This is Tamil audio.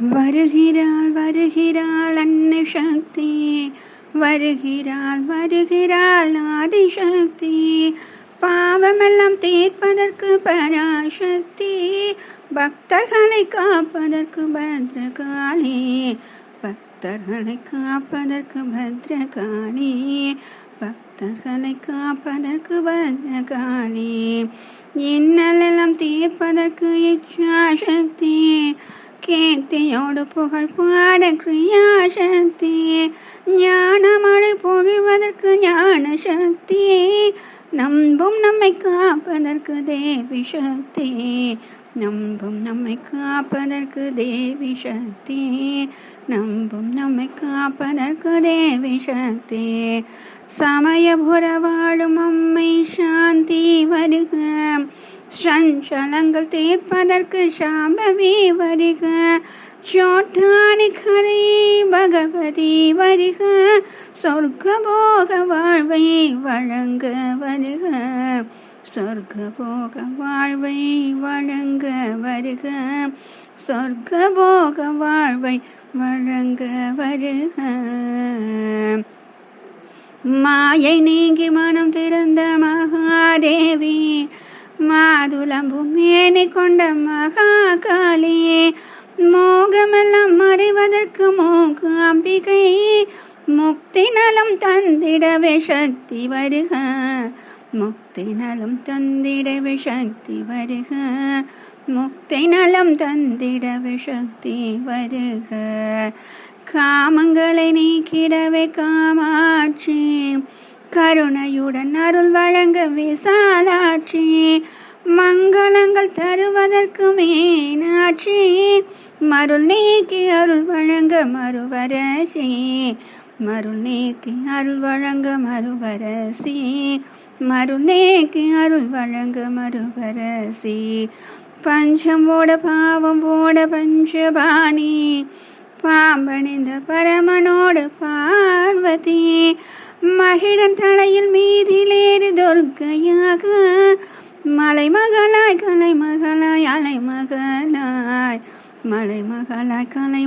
வருகிறாள் வருகிறாள் அன்னை சக்தி வருகிறாள் வருகிறாள் ஆதிசக்தி. பாவமெல்லாம் தீர்ப்பதற்கு பராசக்தி. பக்தர்களை காப்பதற்கு பத்ரகாளி. பக்தர்களை காப்பதற்கு பத்ரகாளி. பக்தர்களை காப்பதற்கு பத்ரகாளி. இன்னலெல்லாம் தீர்ப்பதற்கு இச்சாசக்தி. கீர்த்தியோடு புகழ் பாட கிரியாசக்தி ஞானமழை பொழிவதற்கு ஞான சக்தி நம்பும் நம்மை காப்பதற்கு தேவி சக்தி நம்பும் நம்மை காப்பதற்கு தேவி சக்தி நம்பும் நம்மை காப்பதற்கு தேவி சக்தி சமயபுர வாழும் அம்மை சாந்தி வருக. சஞ்சலங்கள் தீர்ப்பதற்கு சாம்பவி வருக. சோட்டானி கரை பகவதி வருக. சொர்க்க போக வாழ்வை வழங்க வருக. சொர்க்க போக வாழ்வை வழங்க வருக. சொர்க்க போக வாழ்வை வழங்க வருக. மாயை நீங்கி மனம் திறந்த மகாதேவி மாதுளம்பும் ஏனை கொண்ட மகாகாலியே மோகமெல்லாம் மறைவதற்கு மோக அம்பிகை முக்தி நலம் தந்திடவே சக்தி வருக முக்தி நலம் தந்திடவே சக்தி வருக முக்தி நலம் தந்திடவே சக்தி வருக. காமங்களை நீக்கிடவே காமாட்சி கருணையுடன் அருள் வழங்க விசாலாட்சி. மங்களங்கள் தருவதற்கு மீனாட்சி மருள் நீக்கி அருள் வழங்க மறுவரசி. மருள் நீக்கி அருள் வழங்க மறுவரசி. மருள் நீக்கி அருள் வழங்க மறுவரசி. பஞ்சம் போட பாவம் போட பஞ்சபாணி. பாம்பணிந்த பரமனோடு பார்வதி மகிழன் தலையில் மீதிலேறி துர்க்கையாக மலை மகளாய் கலை மகளாய் அலை மகளாய் மலை மகளாய் கலை